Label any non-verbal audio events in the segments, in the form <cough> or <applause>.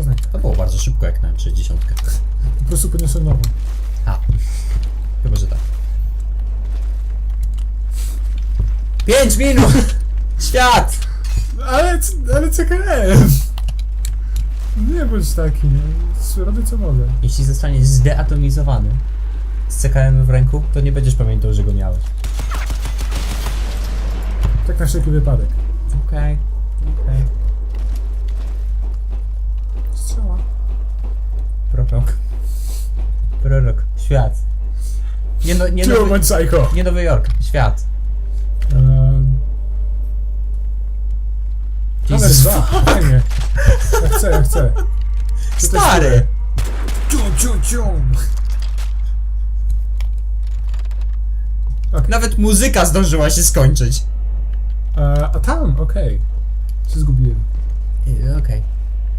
Poznań. To było bardzo szybko jak na 60. Po prostu podniosłem nową. A. Chyba, że tak. 5 minut! <laughs> Świat! Ale, c- ale CKM! Nie bądź taki, nie? Robię co mogę. Jeśli zostaniesz zdeatomizowany z CKM w ręku, to nie będziesz pamiętał, że go miałeś. Tak na wszelki wypadek. Okej, okej. Nie, nie, Ty Nowy, bądź psycho! nie Nowy Jork. Świat. Um, Numer Jezus. dwa. Fajnie. Ja chcę, ja chcę. Stary! Cium, cium, cium. Nawet muzyka zdążyła się skończyć. E, a tam, okej. Się zgubiłem. Yy, Okej.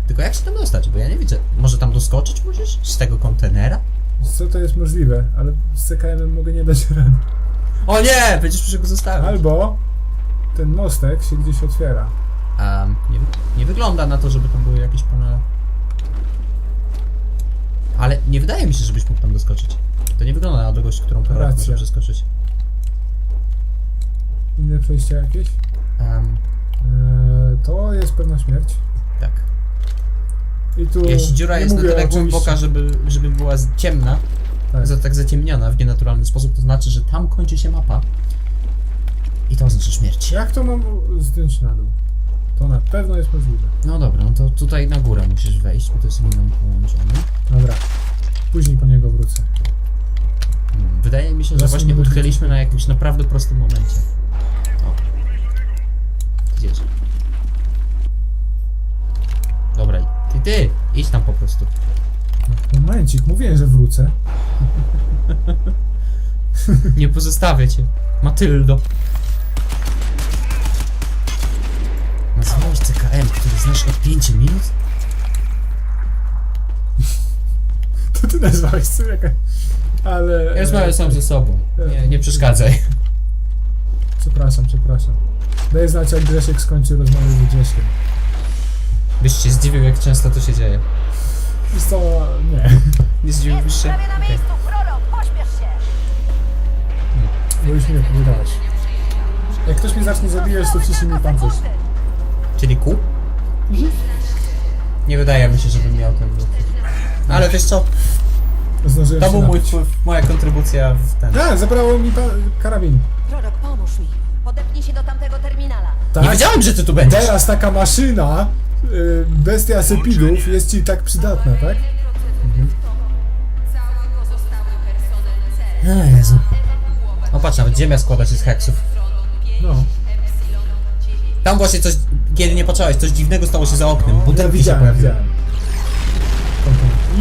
Tylko jak się tam dostać? Bo ja nie widzę. Może tam doskoczyć musisz? Z tego kontenera? Co to jest możliwe, ale z CKM mogę nie dać rady. O nie! Będziesz muszę go zostawić. Albo ten mostek się gdzieś otwiera. Um, nie, nie wygląda na to, żeby tam były jakieś panele. Ale nie wydaje mi się, żebyś mógł tam doskoczyć. To nie wygląda na odległość, którą Racja. może przeskoczyć. Inne przejścia jakieś? Um, E, to jest pewna śmierć. tak. I tu Jeśli dziura nie jest na mówię tyle głęboka, żeby, żeby była z- ciemna, Tak. za, tak zaciemniona w nienaturalny sposób, to znaczy, że tam kończy się mapa. I to oznacza śmierć. Jak to mam zdjąć na dół? To na pewno jest możliwe. No dobra, no to tutaj na górę musisz wejść, bo to jest liną połączone. Dobra. Później po niego wrócę. Hmm, Wydaje mi się, że Zaraz właśnie nie na jakimś naprawdę prostym momencie. O. Gdzież? Dobra, ty, ty, idź tam po prostu. Momencik, mówiłem, że wrócę. Nie pozostawię cię. Matyldo. Nazwałeś CKM, który znasz od 5 minut? <laughs> To ty nazwałeś co jaka... Ale... Ja rozmawiam sam ze sobą. Nie, nie przeszkadzaj. Przepraszam, przepraszam. Daję znać, jak Grzesiek skończy rozmowę z Grzesiem. Byś się zdziwił, jak często to się dzieje. Jest to... nie. <laughs> Nie zdziwiłbyś Jest się? prawie na Okej. miejscu, pośpiesz się! Powiedziałeś. Jak ktoś mnie zacznie zabijać, to wciśnij mi pancerz. Czyli kół? Nie wydaje mi się, żebym miał ten wrót. Ale wiesz co? Zdążyłem To się był mój napić. wpływ, moja kontrybucja w ten. A, zabrało mi pa- karabin. Prorok, pomóż mi. Podepnij się do tamtego terminala. Tak? Nie wiedziałem, że ty tu będziesz. Teraz taka maszyna, bestia sepidów, jest ci tak przydatna, tak? O Jezu. O patrz, nawet ziemia składa się z heksów. No. Tam właśnie coś, kiedy nie patrzałeś, coś dziwnego stało się za oknem. Ja Butelki się widziałem, pojawiły. widziałem.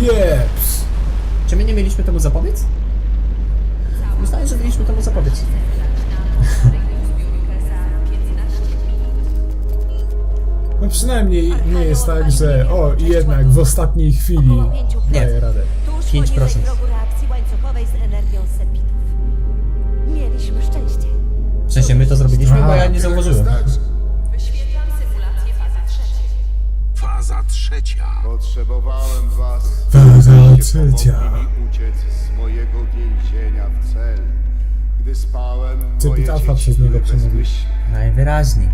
Jeps! Czy my nie mieliśmy temu zapobiec? Myślałem, że mieliśmy temu zapobiec. No przynajmniej nie jest tak, że o, i jednak w ostatniej chwili Nie. daję radę. Tuż 5%. poniżej progu reakcji łańcuchowej z energią. Mieliśmy szczęście. W sensie my to zrobiliśmy, bo ja nie zauważyłem. Wyświetlam symulację fazy trzeciej. Faza trzecia. Potrzebowałem was, Faza trzecia. pomogli mi uciec z mojego więzienia w cel. Gdy spałem, moje dzieci przez niego były przemówił. bezmyślne. Najwyraźniej.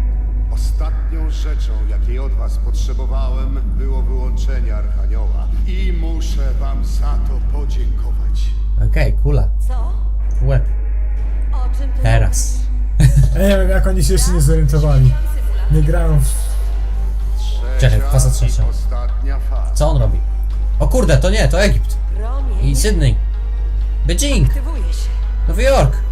Ostatnią rzeczą, jakiej od was potrzebowałem, było wyłączenie Archanioła. I muszę wam za to podziękować. Okej, kula. Co? W Łeb. O czym ty Teraz. Ja nie wiem, jak oni się jeszcze nie zorientowali. Nie grają w... Czekaj, faza trzecia. i ostatnia faza. Co on robi? O kurde, to nie, to Egipt. I Sydney. Beijing. aktywuje się. Nowy Jork.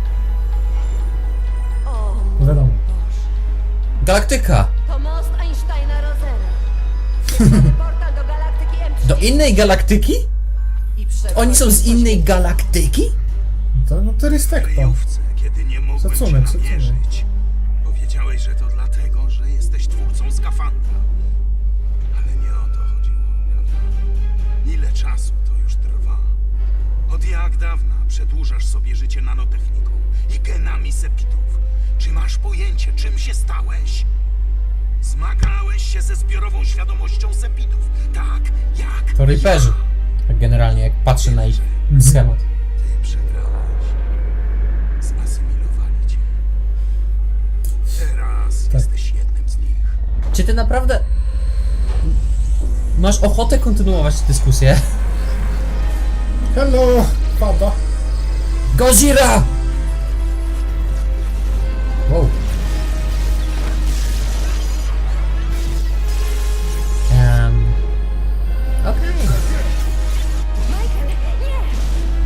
Galaktyka. to most Einsteina-Rosena. Jest <laughs> nowy portal do galaktyki M3. Do innej galaktyki? I Oni są z innej galaktyki? To, no to jest tekto. Kryjówce, kiedy nie mogłem Szacunek, ci szacunek. namierzyć. Powiedziałeś, że to dlatego, że jesteś twórcą skafandra. Ale nie o to chodziło, prawda? Ile czasu to już trwa? Od jak dawna przedłużasz sobie życie nanotechniką i genami sepidów? Czy masz pojęcie, czym się stałeś? Zmagałeś się ze zbiorową świadomością Sepidów. Tak, jak To Reaperzy. Tak generalnie, jak patrzę na ich schemat. ty przegrałeś. Zasymilowali cię. Teraz jesteś jednym z nich. Czy ty naprawdę masz ochotę kontynuować tę dyskusję? Hello, pada. Gozira!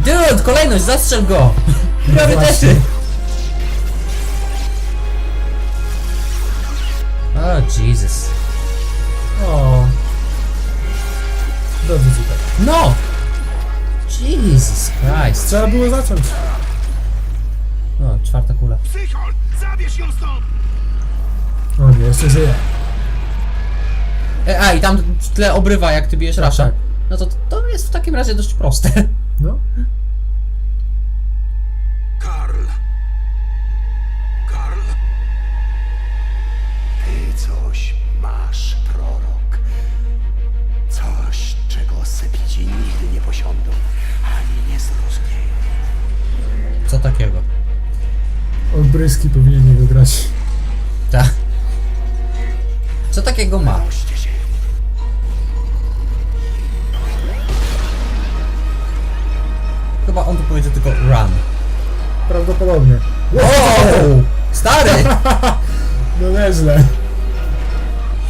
Dude, kolejność, zastrzel go! <laughs> Priorytety! O, Jesus. O. Dobrze ci tak. No! Jesus Christ. Trzeba było zacząć. O, czwarta kula. Psychol, zabierz ją stąd! O nie, jeszcze żyje. E, a, i tam w tle obrywa, jak ty bijesz rasza. tak. No to to jest w takim razie dość proste. <laughs> Wow! Stary! <laughs> No nieźle.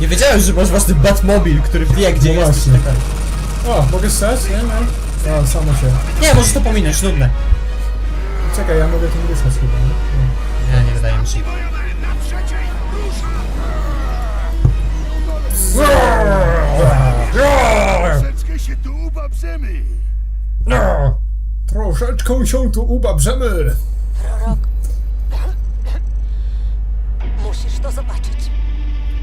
Nie wiedziałem, że masz własny Batmobil, który wie gdzie No jesteś. właśnie. O, mogę strzelać? Nie, nie. O, samo się. Nie, możesz to pominąć, nudne. Czekaj, ja mogę tym rysować chyba. nie? Nie, nie wydaje mi się. Troszeczkę się tu ubabrzemy. No. Troszeczkę się tu ubabrzemy. Prorok. Musisz to zobaczyć.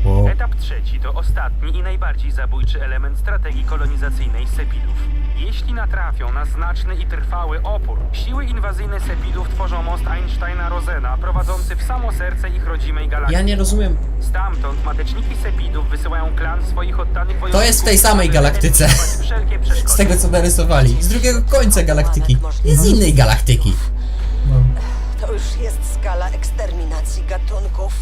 Wow. Etap trzeci to ostatni i najbardziej zabójczy element strategii kolonizacyjnej Sepidów. Jeśli natrafią na znaczny i trwały opór, siły inwazyjne Sepidów tworzą most Einsteina-Rosena, prowadzący w samo serce ich rodzimej galaktyki. Ja nie rozumiem. Stamtąd mateczniki Sepidów wysyłają klan swoich oddanych wojowników. To jest w tej samej galaktyce. Z tego co narysowali. Z drugiego końca galaktyki. Nie z innej galaktyki. No. To już jest skala eksterminacji gatunków.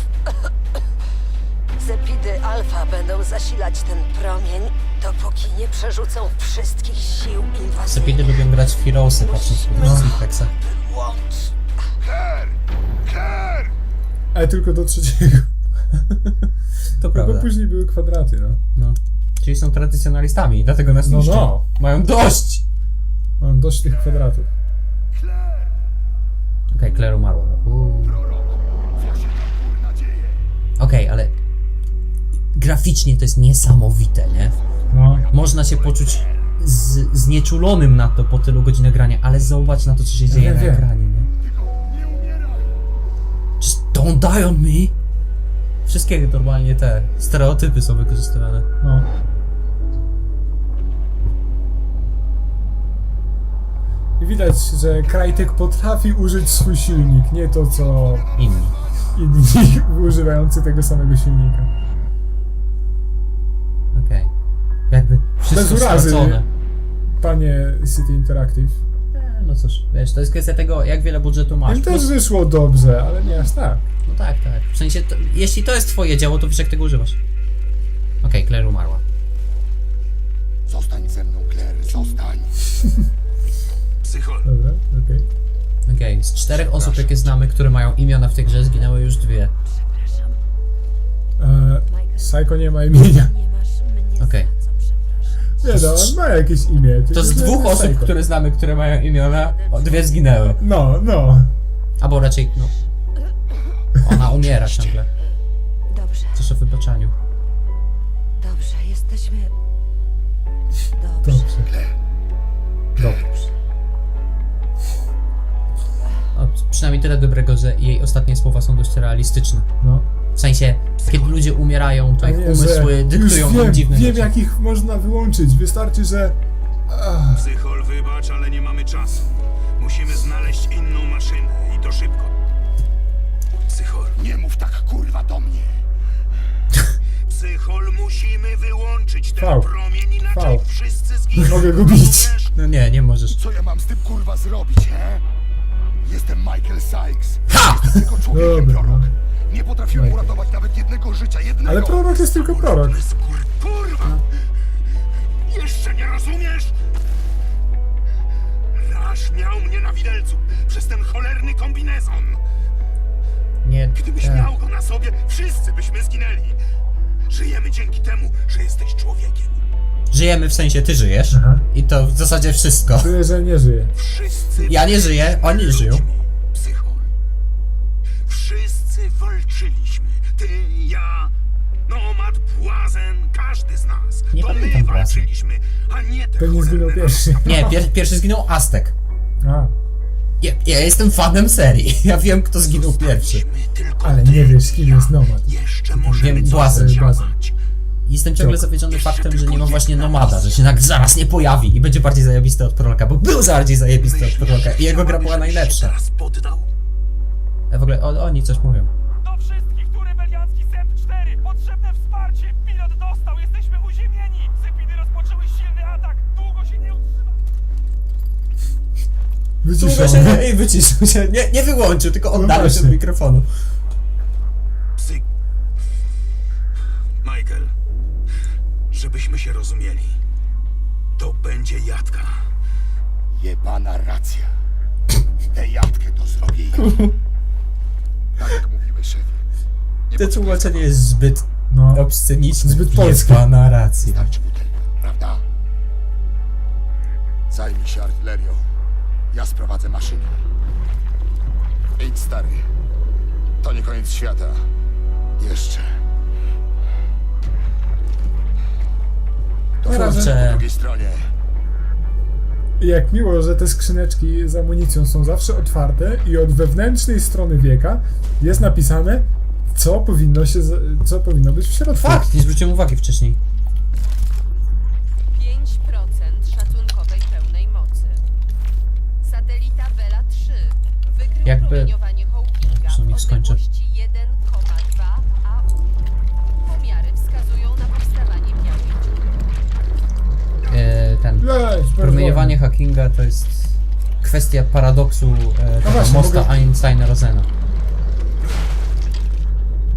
Zepidy alfa będą zasilać ten promień, dopóki nie przerzucą wszystkich sił inwazyjnych. Sepidy lubią grać w Heroesy, patrząc po No. Simplexa. Łącz. Ker! Ker! Ale tylko do trzeciego. To Bo prawda. później były kwadraty, no. No. Czyli są tradycjonalistami i dlatego nas No, niszczą. no. Mają dość! Mam dość tych kwadratów. Okej, Claire umarła. Okej, ale graficznie to jest niesamowite, nie? No. Można się poczuć z, znieczulonym na to po tylu godzinach grania, ale zobacz na to, co się dzieje wiem, na wiem. ekranie, nie? Just don't die on me! Wszystkie normalnie te stereotypy są wykorzystywane. No. I widać, że Krajtek potrafi użyć swój silnik, nie to co Inni. inni <laughs> używający tego samego silnika. Okej. Jakby wszystko Bez urazy. stracone. Panie City Interactive. E, No cóż, wiesz, to jest kwestia tego, jak wiele budżetu masz. Im też Plus, wyszło dobrze, ale nie aż tak. no tak, tak. W sensie, to, jeśli to jest twoje dzieło, to wiesz, jak tego używasz. Okej, Claire umarła. Zostań ze mną, Claire, zostań. Psychol, Dobra, okej. Okej, z czterech osób, jakie znamy, które mają imiona w tej grze, zginęły już dwie. E, Psycho nie ma imienia. Nie masz mnie Okej. Nie no, on ma jakieś imię. To z dwóch osób, Psycho. które znamy, które mają imiona, o, dwie zginęły. No, no. Albo raczej, no... Ona umiera ciągle. Dobrze, Coś o wybaczaniu. dobrze, jesteśmy... Dobrze. Dobrze. Dobrze. O, przynajmniej tyle dobrego, że jej ostatnie słowa są dość realistyczne. No. W sensie, kiedy ludzie umierają, to A ich nie, umysły dyktują już nam wiem, dziwne wiem rzeczy. jak ich można wyłączyć. Wystarczy, że... Ach, psychol, wybacz, ale nie mamy czasu. Musimy znaleźć inną maszynę i to szybko. Psychol, Nie mów tak, kurwa, do mnie. <laughs> Musimy wyłączyć ten V. promień, inaczej V. wszyscy zginą. Mogę go bić. Rozumiesz? No nie, nie możesz. Co ja mam z tym kurwa zrobić, he? Jestem Michael Sykes. Ha! Jestem tylko człowiekiem, Dobra, prorok. no. Nie potrafiłem Michael. uratować nawet jednego życia, jednego. Ale prorok jest tylko prorok. Skur... Kurwa! Jeszcze nie rozumiesz? Rasz miał mnie na widelcu przez ten cholerny kombinezon. Nie. Gdybyś e, miał go na sobie, wszyscy byśmy zginęli. Żyjemy dzięki temu, że jesteś człowiekiem. Żyjemy w sensie ty żyjesz. Aha. I to w zasadzie wszystko. Czuję, że nie żyje. Wszyscy Ja nie żyję, oni żyją. Walczyliśmy. Ty, ja, Nomad, Błazen, każdy z nas. Nie to pamiętam my Błazen. walczyliśmy, a nie te Pewnie zginął cholerne pierwszy. Nie, pier pierwszy zginął Aztek. A, Ja, ja jestem fanem serii. <laughs> Ja wiem, kto zginął pierwszy. Zostaliśmy tylko ale ty nie wiesz, i kim ja. jest Nomad. Jeszcze możemy Wiem, coś Błazen. zdziałać. Jestem ciągle zawiedziony faktem, że nie ma właśnie nomada, że się tak zaraz nie pojawi i będzie bardziej zajebisty od proroka, bo był bardziej zajebisty od proroka i jego gra była się najlepsza. teraz poddał? A w ogóle o, oni coś mówią. Wyciszony. się nie, wyciszył się, nie, nie wyłączył, tylko oddalił się od mikrofonu. Psy. Michael, żebyśmy się rozumieli. To będzie jadka. Jebana racja. Tę jatkę to zrobię ja. tak jak mówiłeś, szefie. Nie To potrzebuję tłumaczenie jest zbyt No. obsceniczne. Zbyt polskie. Jest narracja. Starczy butelka, prawda? Zajmij się artylerią. Ja sprowadzę maszyny. Idź, stary. To nie koniec świata. Jeszcze. To. Kurczę. po drugiej stronie. Jak miło, że te skrzyneczki z amunicją są zawsze otwarte i od wewnętrznej strony wieka jest napisane, co powinno się, co powinno być w środku. Fakt, nie zwróciłem uwagi wcześniej. Na powstawanie białej dziury. E, ten. Promieniowanie hackinga to jest kwestia paradoksu e, tego właśnie, mosta mogę- Einsteina-Rosena.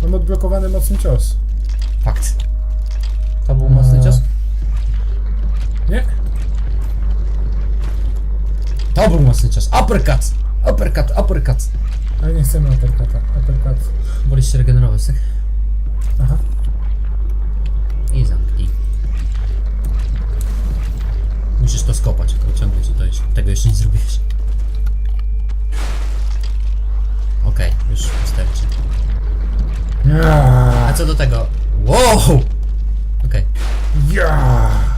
Mam odblokowany mocny cios. Fakt. To był mocny Eee. cios? Nie? To był mocny cios. Uppercut! Uppercut, uppercut. Ale nie chcemy uppercuta. Uppercut. Wolisz się regenerować, tak? Aha. I zamknij. Musisz to skopać, tylko ciągle ci to jeszcze, tego jeszcze nie zrobiłeś. Okej, już wystarczy. A co do tego... Wow!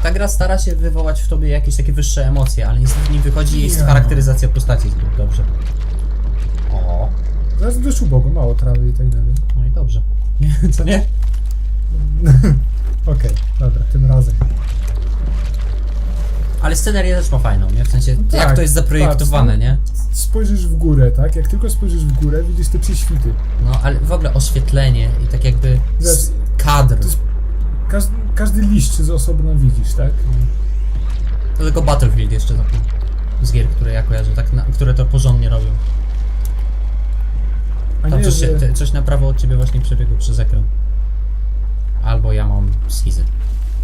Ta gra stara się wywołać w tobie jakieś takie wyższe emocje, ale niestety nie wychodzi jej Ja. charakteryzacja postaci zbyt dobrze. O, Zaraz dość ubogo, mało trawy i tak dalej. no i dobrze. <laughs> Co nie? <laughs> Okej, dobra, tym razem. Ale scenerię też ma fajną, nie? W sensie, jak tak, to jest zaprojektowane, patrz, nie? Spojrzysz w górę, tak? Jak tylko spojrzysz w górę, widzisz te prześwity. No, ale w ogóle oświetlenie i tak jakby s-. Liść z osobna widzisz, tak? To tylko Battlefield jeszcze tak, z gier, które ja kojarzę, tak na, które to porządnie robią. A Tam nie, coś, się, te- coś na prawo od ciebie właśnie przebiegło przez ekran. Albo ja mam schizy.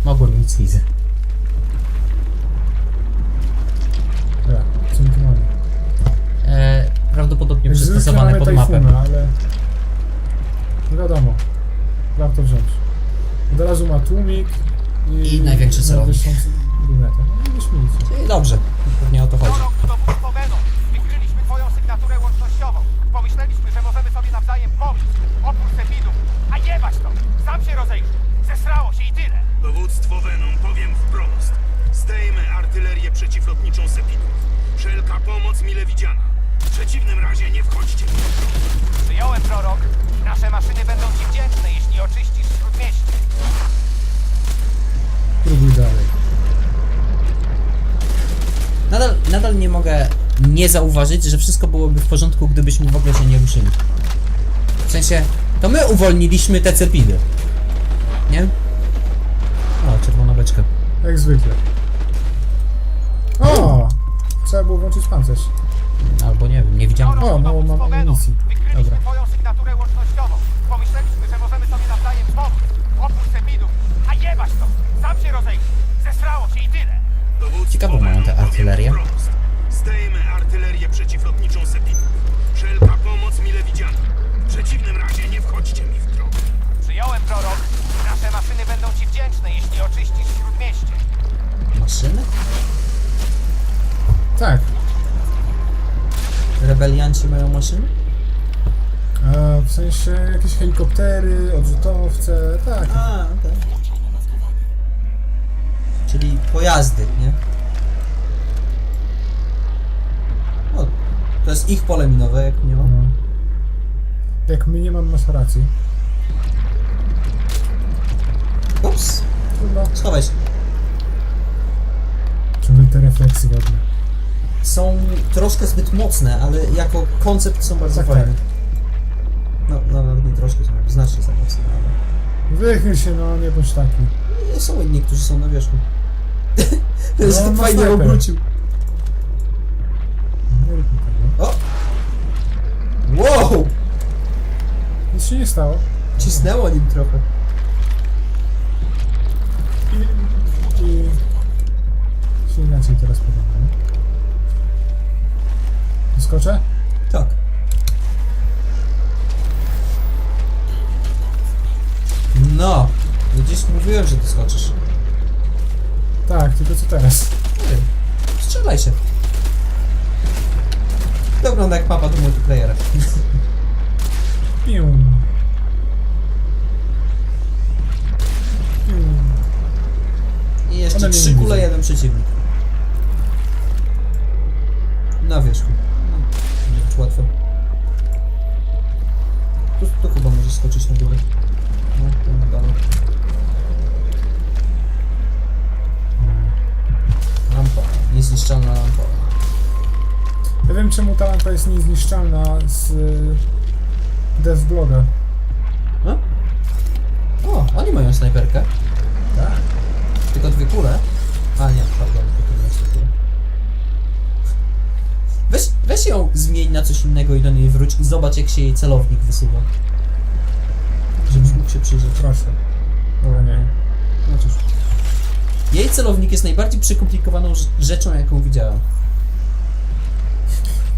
Mogłem mieć schizy. Ja, co my tu mamy? E, prawdopodobnie zwykle przystosowane pod mapę. Tajfuna, ale... No wiadomo. Warto wziąć. Od razu ma tłumik i... Największy celownik. No i wyśmienicie. I dobrze, pewnie o to chodzi. Prorok, to dowództwo Venom! Wykryliśmy twoją sygnaturę łącznościową! Pomyśleliśmy, że możemy sobie nawzajem pomóc! Opór Sepidów! A jebać to! Sam się rozejrzyj! Zesrało się i tyle! Dowództwo Venom, powiem wprost. Zdejmę artylerię przeciwlotniczą Sepidów. Wszelka pomoc mile widziana. W przeciwnym razie nie wchodźcie. Przyjąłem, prorok! Nasze maszyny będą nie zauważyć, że wszystko byłoby w porządku, gdybyśmy w ogóle się nie ruszyli. W sensie, to my uwolniliśmy te cepidy. Nie? beczkę. Jak zwykle. O! Trzeba było włączyć pancerz. Albo nie wiem, nie widziałem. O, mało mam amunicji. Dobra. twoją sygnaturę łącznościową. Pomyśleliśmy, że możemy sobie nawzajem pomóc. Opór sepidów. A jebać to! Sam się rozejrzyj. Zesrało się i tyle. Dowództwo Ciekawe mają te Venom artylerię. Artylerię przeciwlotniczą Sepidów. Wszelka pomoc mile widziana. W przeciwnym razie nie wchodźcie mi w drogę. Przyjąłem prorok. Nasze maszyny będą ci wdzięczne, jeśli oczyścisz śródmieście. Maszyny? Tak. Rebelianci mają maszyny? E, w sensie jakieś helikoptery, odrzutowce, tak. A, okej. Czyli pojazdy, nie? O, to jest ich pole minowe, jak nie ma. No. Jak my nie mamy masz racji. Ups, Trudno. schowaj się. Czemu te refleksy wodne? Są troszkę zbyt mocne, ale jako koncept są bardzo Tak, fajne. tak. No, no, nawet nie troszkę są, znacznie za mocne, ale... Wychyl się, no, nie bądź taki. Nie, Są inni, którzy są na wierzchu. <laughs> To jest No, tak ma fajnie snajper. obrócił. O! Wow! Nic się nie stało. Cisnęło nim trochę. I... i się inaczej teraz podam, nie? Skoczę? Tak. No! Gdzieś mówiłem, że ty skoczysz. Tak, tylko co teraz? Nie wiem. Strzelaj się. To wygląda jak mapa do multiplayera. Piu. Piu. I jeszcze mnie trzy nie kule, jeden przeciwnik. Na wierzchu. No, być łatwo. Tu, tu chyba możesz skoczyć na górę. No, to na dole. Lampa. Niezniszczalna lampa. Ja wiem czemu ta lampa jest niezniszczalna z y, Deathbloga. A? O, oni mają snajperkę. Tak. Tylko dwie kule. A nie, pardon, tylko nie jest kule. Weź, weź ją zmień na coś innego i do niej wróć i zobacz jak się jej celownik wysuwa. Żebyś mógł się przyjrzeć. Proszę. O nie. No cóż. Jej celownik jest najbardziej przekomplikowaną rz- rzeczą jaką widziałem.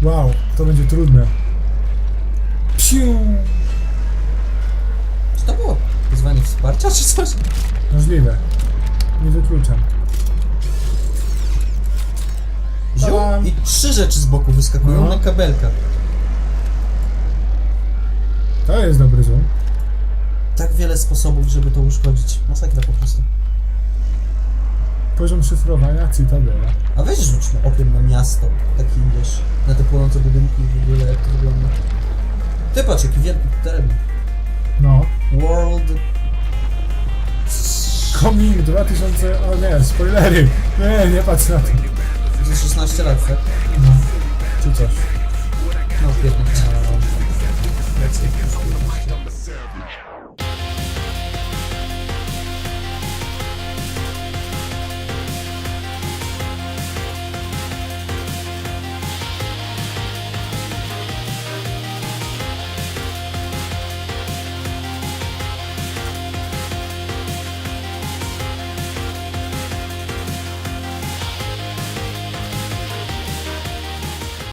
Wow, to będzie trudne. Piu. Czy to było wyzwanie wsparcia czy coś? Możliwe. Nie wykluczam. Wziął i trzy rzeczy z boku wyskakują No. na kabelkach. To jest dobry zoom. Tak wiele sposobów, żeby to uszkodzić. Masakra po prostu. Poziom szyfrowania Citadela. A weź rzućmy okiem na miasto, taki wiesz, na te płonące budynki w ogóle jak to wygląda. Ty patrz, jaki wielki teren. No. World... Coming 2000... O nie, spoilery. Nie, nie patrz na to. Za 16 lat, tak? No. Czy coś. No, 15.